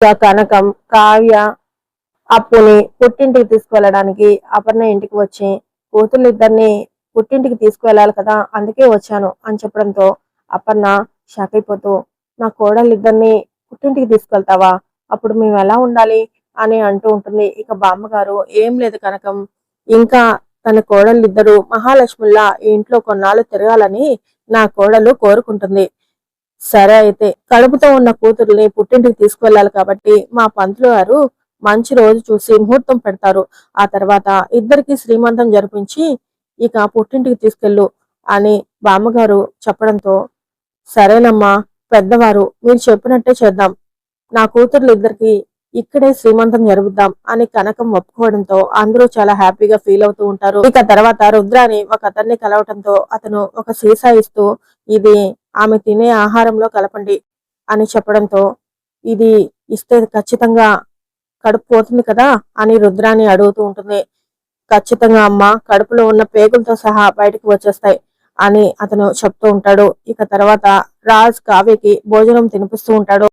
కనకం కావ్య అప్పుని పుట్టింటికి తీసుకువెళ్ళడానికి అపర్ణ ఇంటికి వచ్చి కూతుళ్ళు ఇద్దరిని పుట్టింటికి తీసుకువెళ్ళాలి కదా అందుకే వచ్చాను అని చెప్పడంతో అపర్ణ షాక్ అయిపోతూ నా కోడలిద్దరిని పుట్టింటికి తీసుకెళ్తావా? అప్పుడు మేము ఎలా ఉండాలి? అని అంటూ ఉంటుంది. ఇక బామ్మగారు ఏం లేదు కనకం ఇంకా తన కోడళ్ళిద్దరూ మహాలక్ష్ముల్లా ఈ ఇంట్లో కొన్నాళ్ళు తిరగాలని నా కోడలు కోరుకుంటుంది. సరే అయితే కడుపుతో ఉన్న కూతుర్ని పుట్టింటికి తీసుకువెళ్ళాలి కాబట్టి మా పంతులు గారు మంచి రోజు చూసి ముహూర్తం పెడతారు. ఆ తర్వాత ఇద్దరికి శ్రీమంతం జరిపించి ఇక పుట్టింటికి తీసుకెళ్ళు అని బామ్మగారు చెప్పడంతో సరేనమ్మా పెద్దవారు మీరు చెప్పినట్టే చేద్దాం. నా కూతుర్లు ఇద్దరికి ఇక్కడే శ్రీమంతం జరుపుదాం అని కనకం ఒప్పుకోవడంతో అందరూ చాలా హ్యాపీగా ఫీల్ అవుతూ ఉంటారు. ఇక తర్వాత రుద్రాని ఒక అతన్ని కలవటంతో అతను ఒక సీసా ఇస్తూ ఇది ఆమె తినే ఆహారంలో కలపండి అని చెప్పడంతో ఇది ఇస్తే ఖచ్చితంగా కడుపు పోతుంది కదా అని రుద్రాన్ని అడుగుతూ ఉంటుంది. ఖచ్చితంగా అమ్మ కడుపులో ఉన్న పేగులతో సహా బయటకు వచ్చేస్తాయి అని అతను చెప్తూ ఉంటాడు. ఇక తర్వాత రాజ్ కావ్యకి భోజనం తినిపిస్తూ ఉంటాడు.